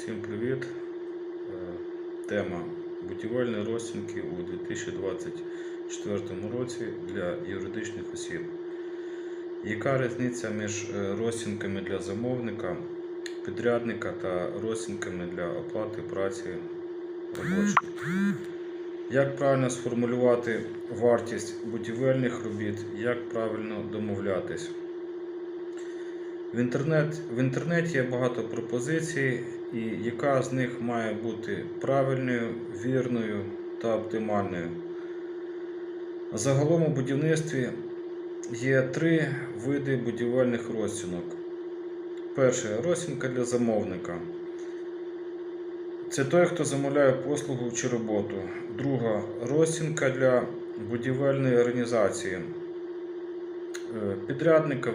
Всім привіт! Е, Тема будівельні розцінки у 2024 році для юридичних осіб. Яка різниця між е, розцінками для замовника, підрядника та розцінками для оплати праці робочих? Як правильно сформулювати вартість будівельних робіт, як правильно домовлятись? В, інтернет, в інтернеті є багато пропозицій, і яка з них має бути правильною, вірною та оптимальною. Загалом у будівництві є три види будівельних розцінок. Перше розцінка для замовника. Це той, хто замовляє послугу чи роботу. Друга розцінка для будівельної організації, е, підрядника,